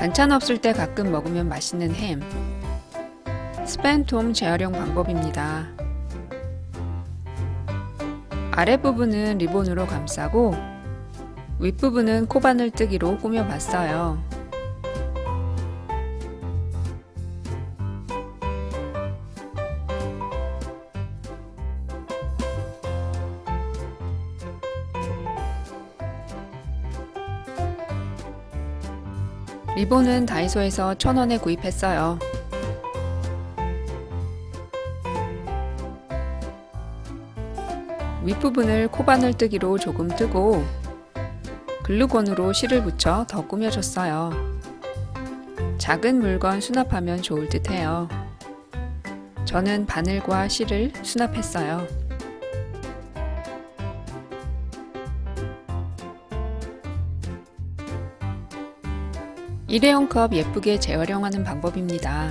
반찬 없을 때 가끔 먹으면 맛있는 햄. 스팬톰 재활용 방법입니다. 아랫부분은 리본으로 감싸고 윗부분은 코바늘 뜨기로 꾸며봤어요. 리본은 다이소에서 1,000원에 구입했어요. 윗부분을 코바늘 뜨기로 조금 뜨고 글루건으로 실을 붙여 더 꾸며줬어요. 작은 물건 수납하면 좋을 듯 해요. 저는 바늘과 실을 수납했어요. 일회용 컵 예쁘게 재활용하는 방법입니다.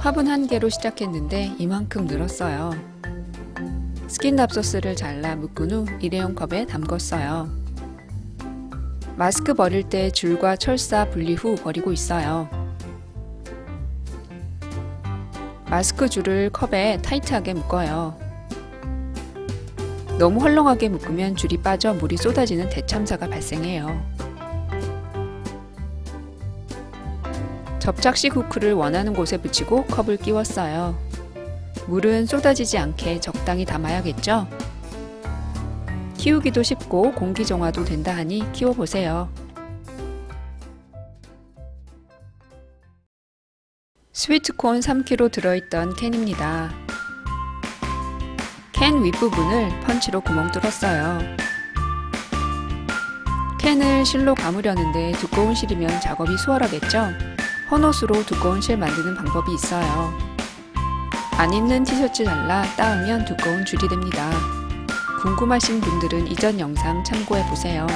화분 한 개로 시작했는데 이만큼 늘었어요. 스킨답 소스를 잘라 묶은 후 일회용 컵에 담궜어요. 마스크 버릴 때 줄과 철사 분리 후 버리고 있어요. 마스크 줄을 컵에 타이트하게 묶어요. 너무 헐렁하게 묶으면 줄이 빠져 물이 쏟아지는 대참사가 발생해요. 접착식 후크를 원하는 곳에 붙이고 컵을 끼웠어요. 물은 쏟아지지 않게 적당히 담아야겠죠? 키우기도 쉽고 공기 정화도 된다 하니 키워보세요. 스위트콘 3kg 들어있던 캔입니다. 캔 윗부분을 펀치로 구멍 뚫었어요. 캔을 실로 감으려는데 두꺼운 실이면 작업이 수월하겠죠? 헌옷으로 두꺼운 실 만드는 방법이 있어요. 안 입는 티셔츠 잘라 따으면 두꺼운 줄이 됩니다. 궁금하신 분들은 이전 영상 참고해 보세요.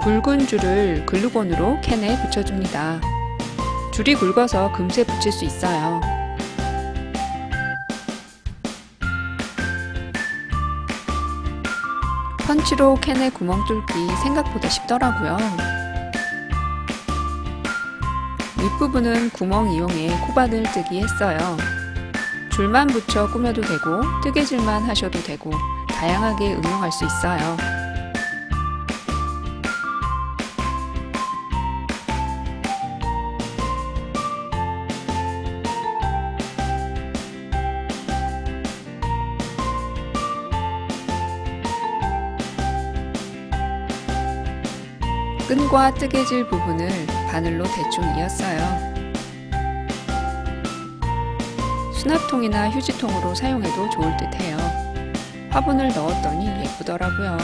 굵은 줄을 글루건으로 캔에 붙여줍니다. 줄이 굵어서 금세 붙일 수 있어요. 펀치로 캔에 구멍 뚫기 생각보다 쉽더라고요. 윗부분은 구멍 이용해 코바늘 뜨기 했어요. 줄만 붙여 꾸며도 되고 뜨개질만 하셔도 되고 다양하게 응용할 수 있어요. 끈과 뜨개질 부분을 바늘로 대충 이었어요. 수납통이나 휴지통으로 사용해도 좋을 듯 해요. 화분을 넣었더니 예쁘더라고요.